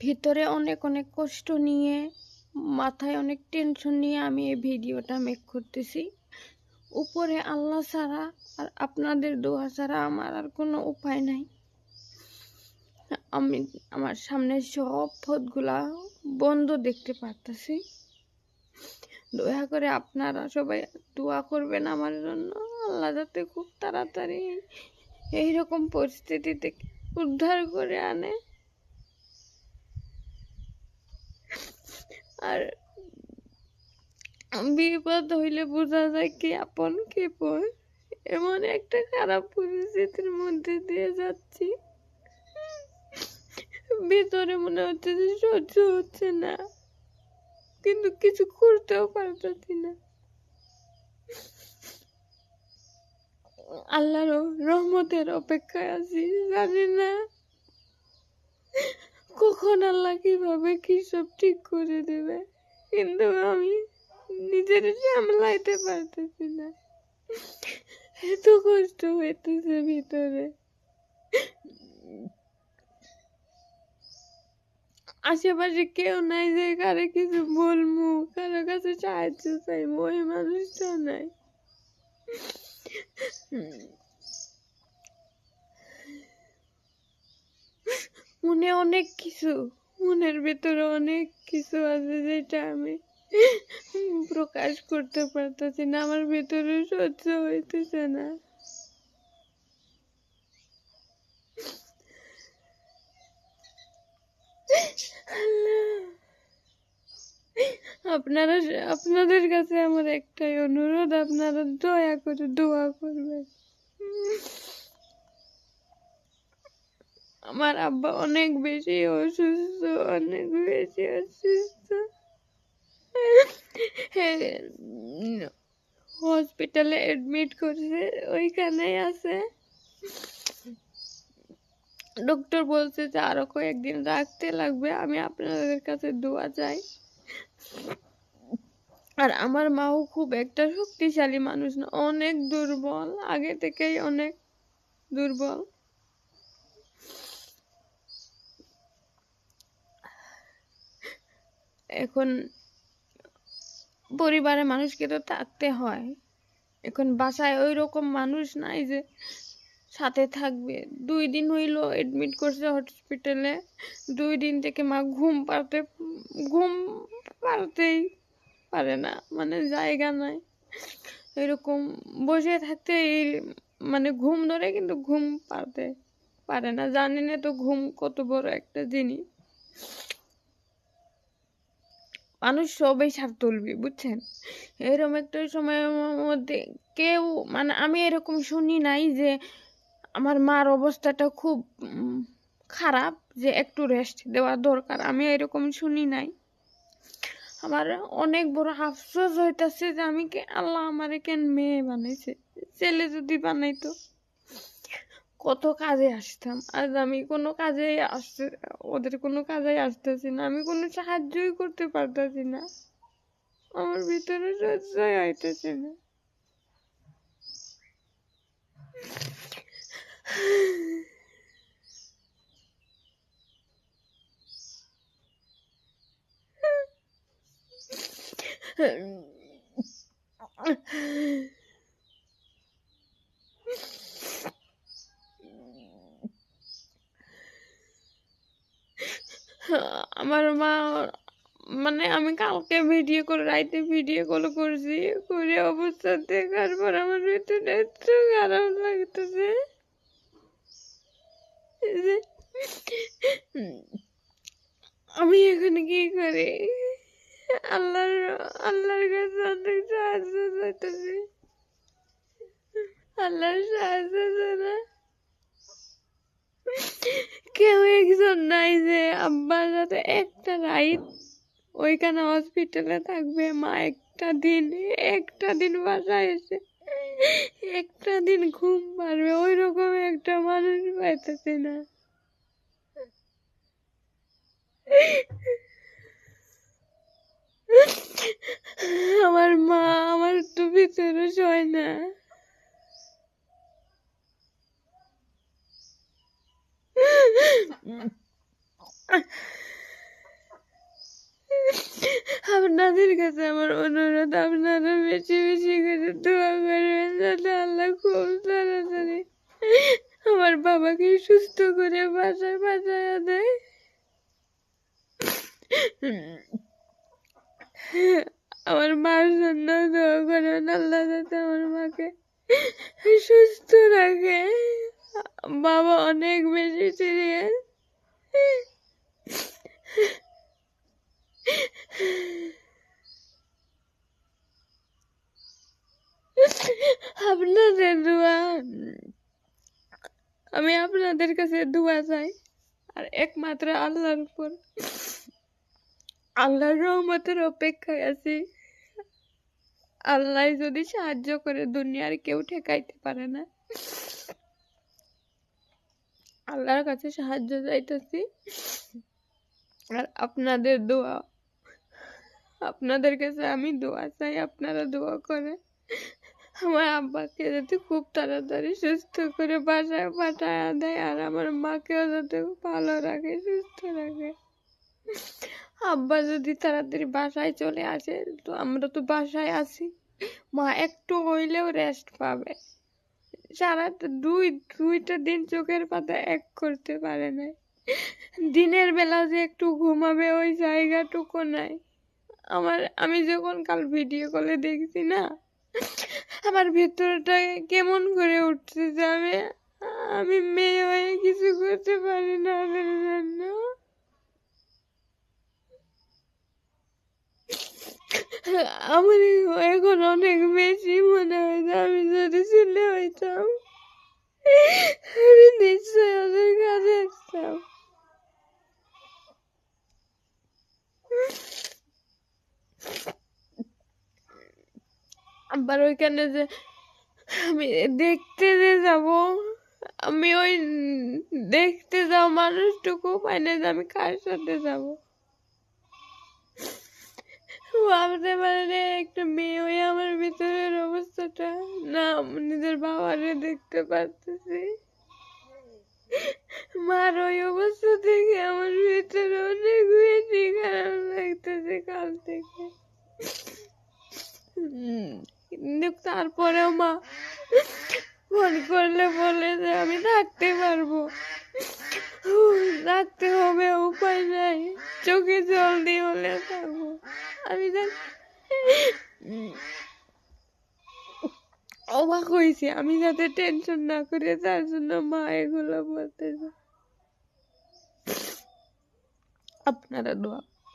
ভিতরে অনেক অনেক কষ্ট নিয়ে, মাথায় অনেক টেনশন নিয়ে আমি এই ভিডিওটা মেক করতেছি। উপরে আল্লাহ ছাড়া আর আপনাদের দোয়া ছাড়া আমার আর কোনো উপায় নাই। আমি আমার সামনে সব পথগুলা বন্ধ দেখতে পারতেছি। দয়া করে আপনারা সবাই দোয়া করবেন আমার জন্য। আল্লাহ যাতে খুব তাড়াতাড়ি এইরকম পরিস্থিতি থেকে উদ্ধার করে আনে। আর বিপদ হইলে বোঝা যায় কি আপন কে পর এমন একটা খারাপ পরিস্থিতির মধ্যে দিয়ে যাচ্ছি। ভিতরে মনে হচ্ছে যে সহ্য হচ্ছে না। কিন্তু কিছু করতেও পারতেছি না। আল্লাহর রহমতের অপেক্ষায় আছি, জানি না। কখন আল্লাহ কীভাবে কি সব ঠিক করে দেবে? কিন্তু আমি নিজের সামলাইতে পারতেছি না। এত কষ্ট হইতেছে ভিতরে। আশেপাশে কেউ নাই যে কারে কিছু বলব কারও কাছে সাহায্য চাইব ওই মানুষটা নাই। মনে অনেক কিছু, মনের ভিতরে অনেক কিছু আছে যেটা আমি প্রকাশ করতে পারতেছি না, আমার ভিতরে সহ্য হইতেছে না। আপনারা আপনাদের কাছে আমার একটাই অনুরোধ, আপনারা দয়া করে দোয়া করবেন। আমার আব্বা অনেক বেশি অসুস্থ, অনেক বেশি অসুস্থ। হসপিটালে এডমিট করছে, ওইখানেই আছে। ডক্টর বলছে যে আরও কয়েকদিন রাখতে লাগবে, আমি আপনাদের কাছে দোয়া চাই। আর আমার মাও খুব একটা শক্তিশালী মানুষ না, অনেক দুর্বল, আগে থেকেই অনেক দুর্বল। এখন পরিবারের মানুষকে তো থাকতে হয়। এখন বাসায় ওই রকম মানুষ নাই যে সাথে থাকবে। দুই দিন হইল এডমিট করছে হসপিটালে দুই দিন থেকে মা ঘুম পারতে ঘুম পারতেই পারে না। মানে জায়গা নাই। এরকম বসে থাকতে এই মানে ঘুম ধরে কিন্তু ঘুম পারতে পারে না। জানি না তো ঘুম কত বড় একটা জিনিস। মানুষ সবাই সার তুলবি, বুঝছেন? এরকম একটা সময়ের মধ্যে কেউ মানে আমি এরকম শুনি নাই যে আমার মার অবস্থাটা খুব খারাপ, যে একটু রেস্ট দেওয়া দরকার আমি এরকম শুনি নাই। আমার অনেক বড় আফসোস হইতাছে যে আমি কে, আল্লাহ আমার কেন মেয়ে বানাইছে? ছেলে যদি বানাইতো। কত কাজে আসতাম। আজ আমি কোনো কাজে আসতে, ওদের কোনো কাজে আসতেছি না। আমি কোনো সাহায্যই করতে পারতেছি না। আমার ভিতরে সহ্যই হইতেছে না। আমার মা মানে আমি কালকে ভিডিও করে, রাইতে ভিডিও কল করছি, করে অবস্থা দেখার পর আমার ভিতরে এত খারাপ লাগতেছে আমি এখন কি করি? আল্লাহর আল্লাহর কাছে অনেক সাহায্য চাইতেছি। আল্লাহর সাহায্য কেউ একজন নাই যে আব্বার সাথে একটা রাইট ওইখানে হসপিটালে থাকবে, মা একটা দিন একটা দিন বাসায় এসে, একটা দিন ঘুম পারবে ওই রকম একটা মানুষ পাইতেছি না আমার মা আমার তো ভিতরে সয় না আপনাদের কাছে আমার অনুরোধ, আপনারা বেশি বেশি করে দোয়া করবেন যাতে আল্লাহ খুব তাড়াতাড়ি আমার বাবাকে সুস্থ করে বাসায় বাসায় দেয়। আমার মার জন্য দোয়া করবেন, আল্লাহ যাতে আমার মাকে সুস্থ রাখে। বাবা অনেক বেশি সিরিয়াস আপনাদের দোয়া আমি আপনাদের কাছে দোয়া চাই, আর একমাত্র আল্লাহর উপর। আল্লাহর রহমতের অপেক্ষায় আছি। আল্লাহ যদি সাহায্য করে দুনিয়ার কেউ ঠেকাইতে পারে না। আল্লাহর কাছে সাহায্য চাইতেছি। আর আপনাদের দোয়া, আপনাদের কাছে আমি দোয়া চাই, আপনারা দোয়া করে আমার আব্বাকে যাতে খুব তাড়াতাড়ি সুস্থ করে বাসায় পাঠায় দেয় আর আমার মাকেও যাতে ভালো রাখে, সুস্থ রাখে। আব্বা যদি তাড়াতাড়ি বাসায় চলে আসে, তো আমরা তো বাসায় আছি। মা একটু হইলেও রেস্ট পাবে। সারা দুই, দুইটা দিন চোখের পাতা এক করতে পারে না। দিনের বেলা যে একটু ঘুমাবে ওই জায়গাটুকু নাই। আমার, আমি যখন কাল ভিডিও কলে দেখছি না আমার ভেতরটা কেমন করে উঠছে যে আমি মেয়ে হয়ে কিছু করতে পারি না জন্য। আমার এখন অনেক বেশি মনে হয় আমি যদি ছেলে হইতাম, আমি নিশ্চয়ই ওদের কাছে আসতাম। আবার ওইখানে যে আমি দেখতে যে যাব, আমি ওই দেখতে যাও মানুষটুকু পাই না যে আমি কার সাথে যাব। ভাবতে পারে একটা মেয়ে হয়ে আমার ভিতরের অবস্থাটা। না নিজের বাবারে দেখতে পারতেছি। মার ওই অবস্থা থেকে আমার ভিতরে অনেক বেশি খারাপ লাগতেছে কাল থেকে। কিন্তু তারপরেও মা ফোন করলে বলে যে, আমি থাকতে পারব। থাকতে হবে, উপায় নাই। চোখে জল দিয়ে হলে থাকব। আমি অবাক হয়েছি। আমি যাতে টেনশন না করে তার জন্য মা এগুলো বলতেছে। আপনারা দোয়া